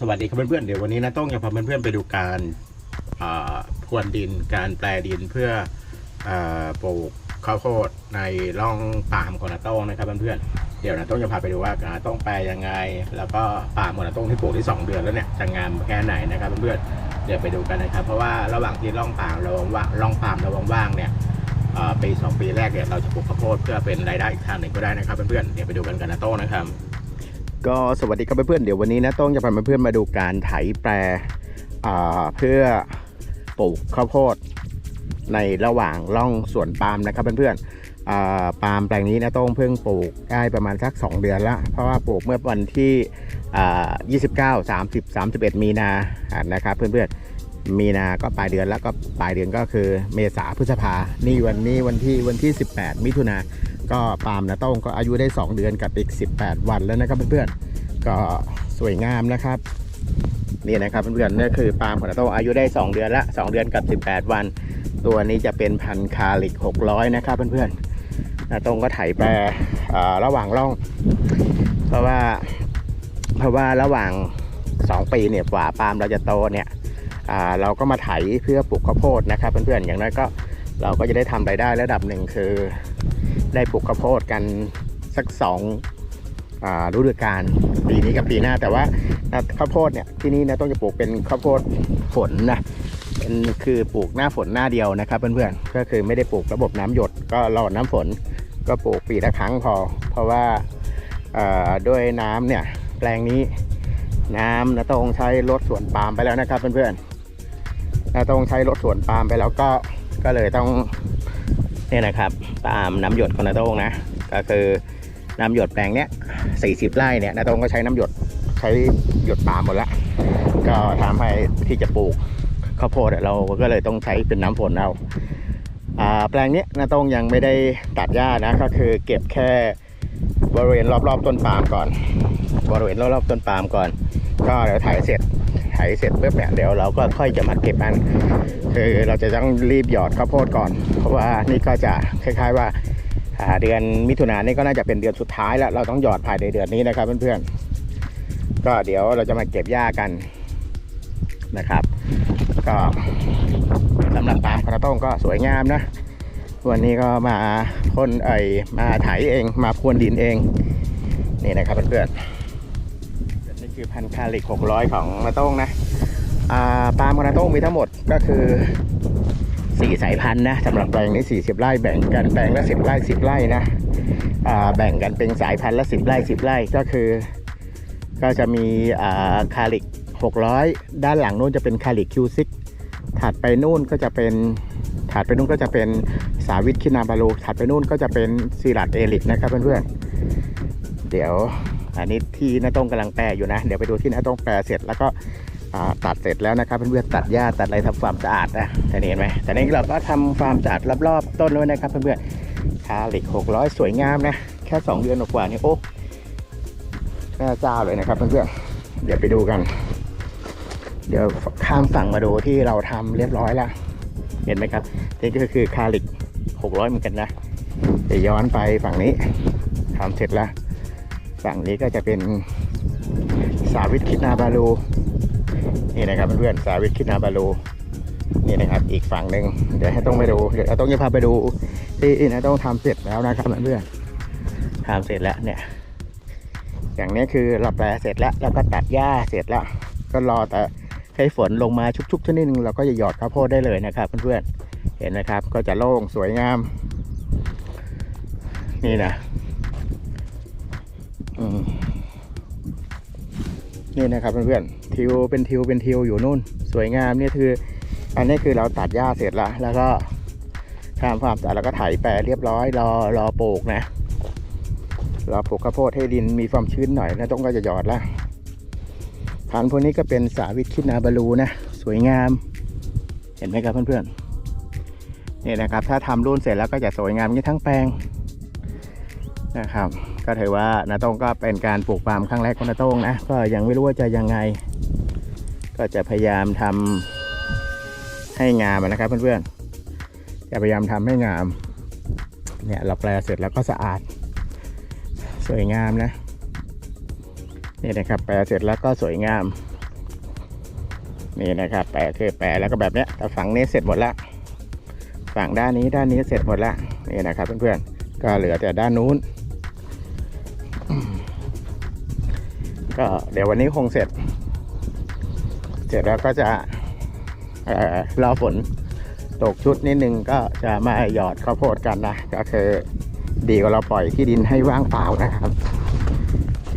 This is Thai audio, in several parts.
สวัสดีครับเพื่อนๆเดี๋ยววันนี้นะต้องจะพาเพื่อนๆไปดูการพรวนดินการแปลดินเพื่ออปลูกข้าวโพดในร่องปาล์มของนาต้องนะครับเพื่อนๆเดี๋ยวนาต้องจะพาไปดูว่านาต้องแปลยังไง แล้วก็ปาล์มของนาต้องที่ปลูกที่สองเดือนแล้วเนี่ยจะงามแค่ไหนนะครับเพื่อนๆเดี๋ยวไปดูกันนะครับ เพราะว่าระหว่างที่ร่องปาล์มเราว่างร่องปาล์มเราว่างๆเนี่ยปีสองปีแรกเนี่ยเราจะปลูกข้าวโพดเพื่อเป็นรายได้อีกทางหนึ่งก็ได้นะครับเพื่อนๆเดี๋ยวไปดูกันกันนาต้องนะครับ ก็สวัสดีครับเพื่อนๆเดี๋ยววันนี้นะต้องจะพาเพื่อนๆมาดูการไถแปรเพื่อปลูกข้าวโพดในระหว่างร่องสวนปาล์มนะครับเพื่อนๆปาล์มแปลงนี้นะต้องเพิ่งปลูกได้ประมาณสัก 2 เดือนละเพราะว่าปลูกเมื่อวันที่อ่า29 30 31 มีนาอ่านะครับเพื่อนๆมีนาก็ปลายเดือนแล้วก็ปลายเดือนก็คือเมษาพฤษภานี่วันนี้วันที่วันที่ 18 มิถุนา ก็ปาล์มนะโต้งก็อายุได้ 2 เดือนกับอีก 18 วันแล้วนะครับเพื่อนๆก็สวยงามนะครับนี่นะครับเพื่อนๆนี่คือปาล์มของนาโต้งอายุได้ 2 เดือนละ 2 เดือนกับ 18 วัน ตัวนี้จะเป็นพันคาลิก 600 นะครับเพื่อนๆนาโต้งก็ไถแปรระหว่างร่อง เพราะว่าเพราะว่าระหว่าง 2 ปีเนี่ยกว่าปาล์มเราจะโตเนี่ยเราก็มาไถเพื่อปลูกข้าวโพดนะครับเพื่อนๆอย่างน้อยก็เราก็จะได้ทำรายได้ระดับหนึ่งคือ ได้ปลูกข้าวโพดกันสักสองอ่าฤดูกาลปีนี้กับปีหน้า แต่ว่าข้าวโพดเนี่ยที่นี่นะต้องจะปลูกเป็นข้าวโพดฝนนะเป็นคือปลูกหน้าฝนหน้าเดียวนะครับเพื่อนๆก็คือไม่ได้ปลูกระบบน้ำหยด ก็รอน้ำฝน ก็ปลูกปีละครั้งพอ เพราะว่าด้วยน้ำเนี่ยแปลงนี้น้ำนะต้องใช้รถสวนปาล์มไปแล้วนะครับเพื่อนๆนะต้องใช้รถสวนปาล์มไปแล้วก็ก็เลยต้อง เนี่ยนะครับ ตามน้ำหยดของนาโต้งนะ ก็คือน้ำหยดแปลงเนี้ย40ไร่เนี่ยนาโต้งก็ใช้น้ำหยดใช้หยดปาล์มหมดละก็ทำให้ที่จะปลูกข้าวโพดเราก็เลยต้องใช้เป็นน้ำฝนเอาอ่าแปลงเนี้ยนาโต้งยังไม่ได้ตัดหญ้านะก็คือเก็บแค่บริเวณรอบๆต้นปาล์มก่อน บริเวณรอบๆต้นปาล์มก่อน ก็เดี๋ยวถ่ายเสร็จ ถ่ายเสร็จปุ๊บเนี่ยเดี๋ยวเราก็ค่อยจะมาเก็บมัน คือเราจะต้องรีบหยอดข้าวโพดก่อน เพราะว่านี่ก็จะคล้าย ๆว่าเดือนมิถุนายนนี่ก็น่าจะเป็นเดือนสุดท้ายแล้ว เราต้องหยอดภายในเดือนนี้นะครับเพื่อนๆก็เดี๋ยวเราจะมาเก็บหญ้ากันนะครับ ก็สำหรับปลากระต้งก็สวยงามนะวันนี้ก็มาพ่นไอมาไถเอง มาพรวนดินเอง นี่นะครับเพื่อนๆ คือพันคาลิก 600 ของมาต้งนะอ่าปาล์มของนาโต้งมีทั้งหมดก็คือ 4 สายพันธุ์นะสำหรับแปลงนี้ 40 ไร่แบ่งกันแปลงละ 10 ไร่ 10 ไร่นะแบ่งกันเป็นสายพันธุ์ละ 10 ไร่ 10 ไร่ก็คือ ก็จะมีอ่าคาลิก 600 ด้านหลังนู้นจะเป็นคาลิกคิวซิกถัดไปนู่นก็จะเป็นถัดไปนู่นก็จะเป็นสาวิตคินาบาลูถัดไปนู่นก็จะเป็นซีรัตเอลิกนะครับเพื่อนๆเดี๋ยว อันนี้ที่น้าต้งกำลังแปลอยู่นะ เดี๋ยวไปดูที่น้าต้งแปลเสร็จแล้วก็ตัดเสร็จแล้วนะครับเพื่อนๆตัดหญ้าตัดอะไรทำความสะอาดนะเห็นไหมแต่นี้เราก็ทำความสะอาดรอบๆต้นด้วยนะครับเพื่อนๆคาลิก600 สวยงามนะแค่ 2 เดือนกว่านี่โอ้แม่เจ้าเลยนะครับเพื่อนๆเดี๋ยวไปดูกัน เดี๋ยวข้ามฝั่งมาดูที่เราทำเรียบร้อยแล้วเห็นไหมครับนี่ก็คือคาลิก600เหมือนกันนะเดี๋ยวย้อนไปฝั่งนี้ทำเสร็จแล้ว ฝั่งนี้ก็จะเป็นสาวิตคิดนาบาลูนี่นะครับเพื่อนสาวิตคิดนาบาลูนี่นะครับอีกฝั่งหนึ่งเดี๋ยวให้ต้องไปดูเดี๋ยวเราต้องจะพาไปดูที่นะต้องทำเสร็จแล้วนะครับเพื่อนทำเสร็จแล้วเนี่ยอย่างนี้คือเราแปลเสร็จแล้วแล้วก็ตัดหญ้าเสร็จแล้ว ก็รอแต่ให้ฝนลงมาชุกๆชนิดนึงเราก็จะหยอดข้าวโพดได้เลยนะครับเพื่อนๆเห็นนะครับก็จะโล่งสวยงาม นี่นะ นี่นะครับเพื่อนๆทิวเป็นทิวเป็นทิวอยู่นู่น สวยงามนี่คือ อันนี้คือเราตัดหญ้าเสร็จแล้ว แล้วก็ทำความสะอาดแล้วก็ไถแปรเรียบร้อยรอรอปลูกนะรอปลูกข้าวโพดให้ดินมีความชื้นหน่อยนะต้องก็จะหยอดละพันธุ์พวกนี้ก็เป็นสาวิตคิดนาบาลูนะสวยงาม เห็นไหมครับเพื่อนๆนี่นะครับ ถ้าทำรุ่นเสร็จแล้วก็จะสวยงามนี้ทั้งแปลงนะครับ ก็ถือว่านาโต้งก็เป็นการปลูกปาล์มครั้งแรกของนาโต้งนะก็ยังไม่รู้ว่าจะยังไง ก็จะพยายามทำให้งามนะครับเพื่อนๆจะพยายามทำให้งามเนี่ยเราแปลเสร็จแล้วก็สะอาด สวยงามนะนี่นะครับ แปลเสร็จแล้วก็สวยงามนี่นะครับ แปะคือแปะแล้วก็แบบเนี้ยแต่ฝั่งนี้เสร็จหมดล้วฝั่งด้านนี้ด้านนี้เสร็จหมดล้วนี่นะครับเพื่อนๆก็เหลือแต่ด้านนู้น ก็เดี๋ยววันนี้คงเสร็จ เสร็จแล้วก็จะเอ่อรอฝนตกชุดนิดนึงก็จะมาหยอดข้าวโพดกันนะก็คือดีกว่าเราปล่อยที่ดินให้ว่างเปล่านะครับ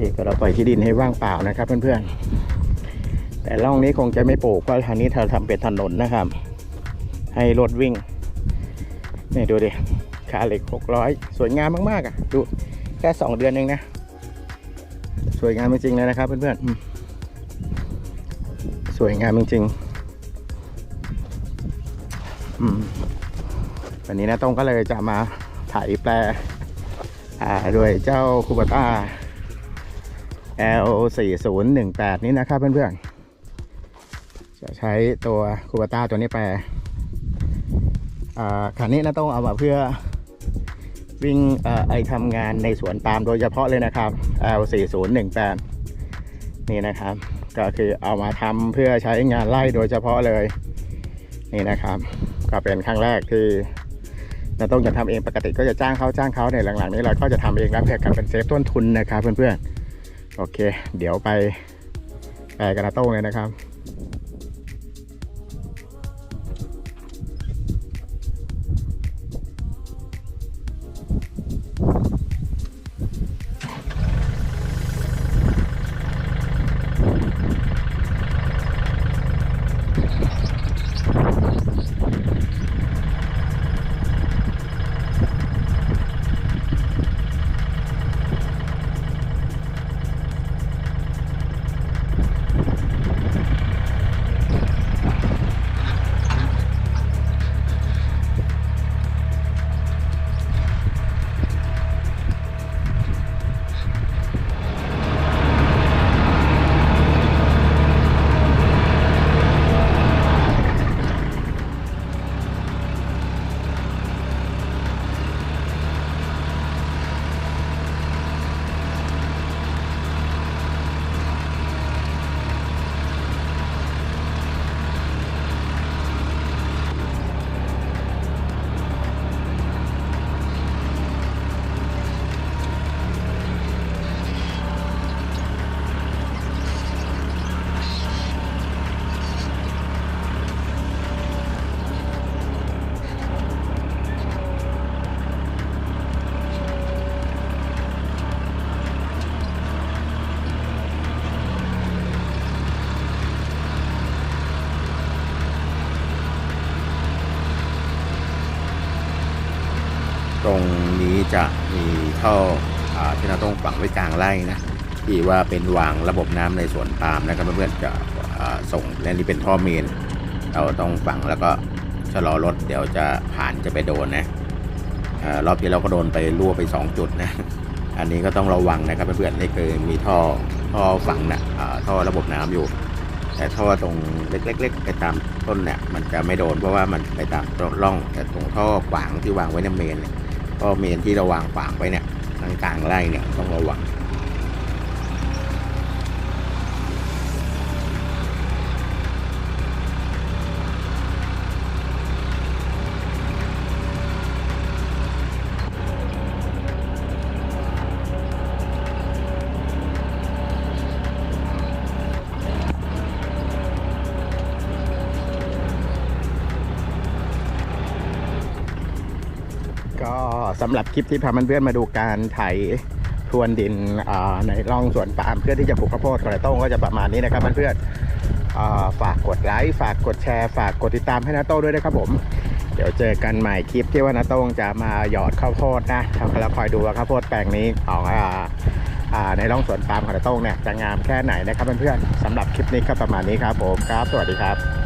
ดีกว่าเราปล่อยที่ดินให้ว่างเปล่านะครับ เพื่อนๆ แต่ร่องนี้คงจะไม่ปลูกเพราะทางนี้เราทำเป็นถนนนะครับ ให้รถวิ่งนี่ดูดิขาเหล็กหกร้อยสวยงามมากๆอะ ดูแค่สองเดือนเองนะ สวยงามจริงๆเลยนะครับเพื่อนๆสวยงามจริงๆวันนี้นะต้องก็เลยจะมาถ่ายแปลอ่าโดยเจ้าคูบาต้า L 4 0 1 8 นี้นะครับเพื่อนๆ จะใช้ตัวคูบาต้าตัวนี้แปลอ่าคันนี้นะต้องเอามาเพื่อ วิ่งเออไอทำงานในสวนปาล์มโดยเฉพาะเลยนะครับ L 4 0 1 8 นี่นะครับ ก็คือเอามาทำเพื่อใช้งานไล่โดยเฉพาะเลย นี่นะครับ ก็เป็นครั้งแรกที่เราต้องจะทำเองปกติก็จะจ้างเขาจ้างเขาในยหลังๆนี้เราก็จะทำเองแล้วเพื่อกันเป็นเซฟต้นทุนนะครับเพื่อนๆโอเค เดี๋ยวไปแปลกระโต้งเลยนะครับ ตรงนี้จะมีท่อที่เราต้องฝังไว้กลางไร่นะที่ว่าเป็นวางระบบน้ำในสวนปาล์มนะครับเพื่อนๆจะอ่าส่งและนี่เป็นท่อเมน เราต้องฝังแล้วก็ชะลอรถเดี๋ยวจะผ่านจะไปโดนนะรอบที่เราก็โดนไปรั่วไป 2 จุดนะอันนี้ก็ต้องระวังนะครับเพื่อนๆนี่คือมีท่อท่อฝังนะอ่าท่อระบบน้ำอยู่ แต่ท่อตรงเล็กๆไปตามต้นเนี่ยมันจะไม่โดนเพราะว่ามันไปตามร่องแต่ตรงท่อขวางที่วางไว้ในเมนเนี่ย ก็เมนที่เราวางฝางไว้เนี่ยทางกลางไร่เนี่ยต้องระวัง ก็สำหรับคลิปที่พาเพื่อนๆมาดูการไถทวนดินในร่องสวนปาล์มเพื่อที่จะปลูกข้าวโพดกระต้งก็จะประมาณนี้นะครับเพื่อนๆฝากกดไลค์ฝากกดแชร์ฝากกดติดตามให้นาโต้ด้วยนะครับผมเดี๋ยวเจอกันใหม่คลิปที่ว่านาโต้งจะมาหยอดข้าวโพดนะเราคอยดูว่าข้าวโพดแปลงนี้ของในร่องสวนปาล์มของนาโต้งเนี่ยจะงามแค่ไหนนะครับเพื่อนๆสำหรับคลิปนี้ก็ประมาณนี้ครับผมครับ สวัสดีครับ